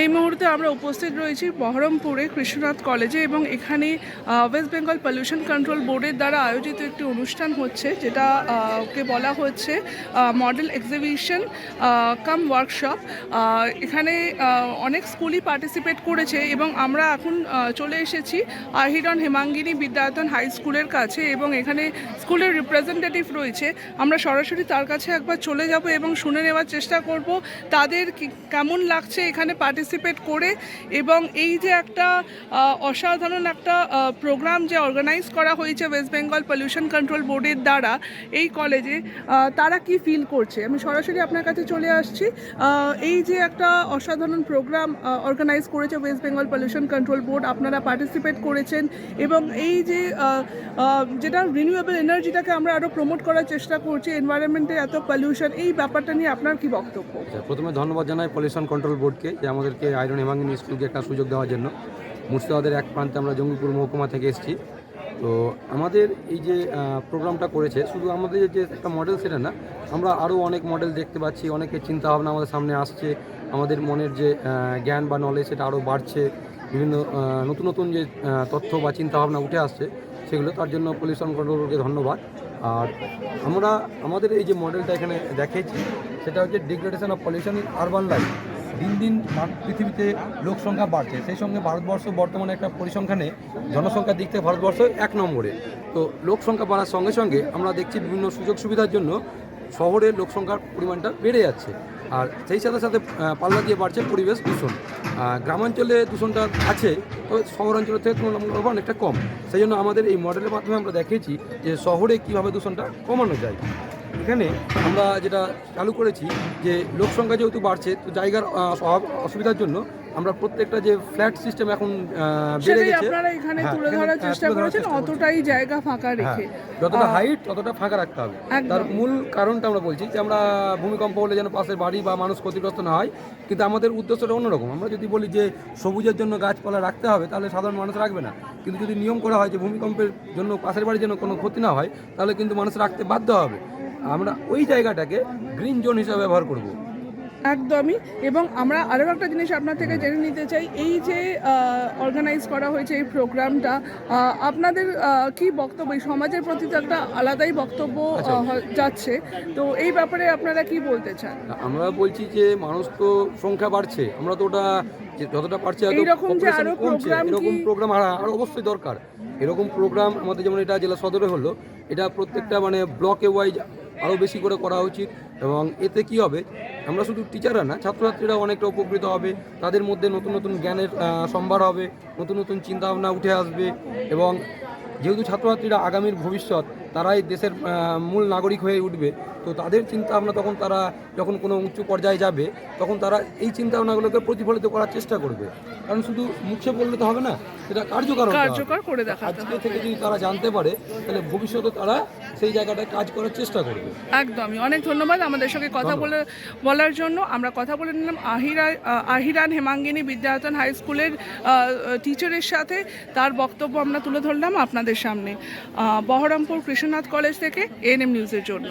এই মুহূর্তে আমরা উপস্থিত রয়েছি বহরমপুরে কৃষ্ণনাথ কলেজে এবং এখানে ওয়েস্ট বেঙ্গল পলিউশন কন্ট্রোল বোর্ডের দ্বারা আয়োজিত একটি অনুষ্ঠান হচ্ছে, যেটা কে বলা হচ্ছে মডেল এক্সিবিশন কাম ওয়ার্কশপ। এখানে অনেক স্কুলই পার্টিসিপেট করেছে এবং আমরা এখন চলে এসেছি আহিরন হেমাঙ্গিনী বিদ্যায়তন হাই স্কুলের কাছে এবং এখানে স্কুলের রিপ্রেজেন্টেটিভ রয়েছে। আমরা সরাসরি তার কাছে একবার চলে যাব এবং শুনে নেওয়ার চেষ্টা করব তাদের কেমন লাগছে এখানে পার্টিসিপেট করে এবং এই যে একটা অসাধারণ একটা প্রোগ্রাম যে অর্গানাইজ করা হয়েছে ওয়েস্ট বেঙ্গল পলিউশন কন্ট্রোল বোর্ডের দ্বারা এই কলেজে তারা কি ফিল করছে? আমি সরাসরি আপনার কাছে চলে আসছি। এই যে একটা অসাধারণ প্রোগ্রাম অর্গানাইজ করেছে West Bengal pollution control board আপনারা পার্টিসিপেট করেছেন এবং এই যে যেটা রিনিউয়েবল এনার্জিটাকে আমরা আরও প্রমোট করার চেষ্টা করছি এনভায়রনমেন্টে এত পলিউশন এই ব্যাপারটা নিয়ে আপনার কি বক্তব্য? প্রথমে ধন্যবাদ জানাই পলিউশন কন্ট্রোল বোর্ডকে যে আমাদেরকে আয়রন হেমাঙ্গিনী স্কুলকে একটা সুযোগ দেওয়ার জন্য। মুর্শিদাবাদের এক প্রান্তে আমরা জঙ্গিপুর মহকুমা থেকে এসেছি। তো আমাদের এই যে প্রোগ্রামটা করেছে, শুধু আমাদের যে একটা মডেল সেটা না, আমরা আরও অনেক মডেল দেখতে পাচ্ছি, অনেকের চিন্তাভাবনা আমাদের সামনে আসছে, আমাদের মনের যে জ্ঞান বা নলেজ সেটা আরও বাড়ছে, বিভিন্ন নতুন নতুন যে তথ্য বা চিন্তাভাবনা উঠে আসছে, সেগুলো, তার জন্য পলিউশন কন্ট্রোলকে ধন্যবাদ। আর আমরা, আমাদের এই যে মডেলটা এখানে দেখেছি সেটা হচ্ছে degradation of pollution in urban life দিন দিন পৃথিবীতে লোক সংখ্যা বাড়ছে। সেই সঙ্গে ভারতবর্ষ বর্তমানে একটা পরিসংখ্যানে জনসংখ্যার দিক থেকে ভারতবর্ষ এক নম্বরে। তো লোক সংখ্যা বাড়ার সঙ্গে সঙ্গে আমরা দেখছি বিভিন্ন সুযোগ সুবিধার জন্য শহরে লোক সংখ্যার পরিমাণটা বেড়ে যাচ্ছে। আর সেই সাথে সাথে পাল্লা দিয়ে বাড়ছে পরিবেশ দূষণ। গ্রামাঞ্চলে দূষণটা আছে তো শহরাঞ্চলের থেকে তুলনামূলকভাবে অনেকটা কম। সেই জন্য আমাদের এই মডেলের মাধ্যমে আমরা দেখেছি যে শহরে কীভাবে দূষণটা কমানো যায়। এখানে আমরা যেটা চালু করেছি যে লোক সংখ্যা যেহেতু বাড়ছে তো জায়গার অসুবিধার জন্য আমরা প্রত্যেকটা যে ফ্ল্যাট সিস্টেম এখন বেড়ে গেছে। আপনারা এখানে হ্যাঁ, তুলে ধরার চেষ্টা করেছেন অতটাই জায়গা ফাঁকা হ্যাঁ, রেখে। যতটা হাইট ততটা ফাঁকা রাখতে হবে। তার মূল কারণটা আমরা বলছি যে আমরা ভূমিকম্প হলে যেন পাশের বাড়ি বা মানুষ ক্ষতিগ্রস্ত না হয় কিন্তু আমাদের উদ্দেশ্যটা অন্যরকম। আমরা যদি বলি যে সবুজের জন্য গাছপালা রাখতে হবে তাহলে সাধারণ মানুষ রাখবে না। কিন্তু যদি নিয়ম করা হয় যে ভূমিকম্পের জন্য পাশের বাড়ির জন্য কোনো ক্ষতি না হয় তাহলে কিন্তু মানুষ রাখতে বাধ্য হবে। আমরা ওই জায়গাটাকে গ্রিন জোন হিসাবে ব্যবহার করব। একদমই এবং আমরা আরও একটা জিনিস আপনার থেকে জেনে নিতে চাই এই যে অর্গানাইজ করা হয়েছে এই প্রোগ্রামটা আপনাদের কি বক্তব্য? সমাজের প্রতি তো একটা আলাদাই বক্তব্য আচ্ছা। যাচ্ছে। তো এই ব্যাপারে আপনারা কি বলতে চান? আমরা বলছি যে মানুষ তো সংখ্যা বাড়ছে আমরা তো ওটা যে যতটা পারছি কমছে এরকম প্রোগ্রাম আর অবশ্যই দরকার। এরকম প্রোগ্রাম আমাদের যেমন এটা জেলা সদরে হলো এটা প্রত্যেকটা মানে ব্লকে ওয়াইজ আরও বেশি করে করা উচিত এবং এতে কি হবে? আমরা শুধু টিচাররা না ছাত্রছাত্রীরা অনেকটা উপকৃত হবে, তাদের মধ্যে নতুন নতুন জ্ঞানের সম্ভার হবে, নতুন নতুন চিন্তাভাবনা উঠে আসবে এবং যেহেতু ছাত্রছাত্রীরা আগামীর ভবিষ্যৎ, তারাই দেশের মূল নাগরিক হয়ে উঠবে তো তাদের চিন্তা ভাবনা তখন তারা যখন কোনো উচ্চ পর্যায়ে যাবে তখন তারা এই চিন্তা ভাবনাগুলোকে প্রতিফলিত করার চেষ্টা করবে। কারণ শুধু মুখে বললে তো হবে না সেটা কার্যকর করে আজকে থেকে যদি তারা জানতে পারে তাহলে ভবিষ্যতে তারা সেই জায়গাটায় কাজ করার চেষ্টা করবে। একদমই। অনেক ধন্যবাদ আমাদের সঙ্গে কথা বলে বলার জন্য। আমরা কথা বলে নিলাম আহিরা আহ, আহিরান হেমাঙ্গিনী বিদ্যায়তন হাই স্কুলের টিচারের সাথে। তার বক্তব্য আমরা তুলে ধরলাম আপনাদের সামনে। বহরমপুর কৃষ্ণনাথ কলেজ থেকে এএনএম নিউজের জন্য।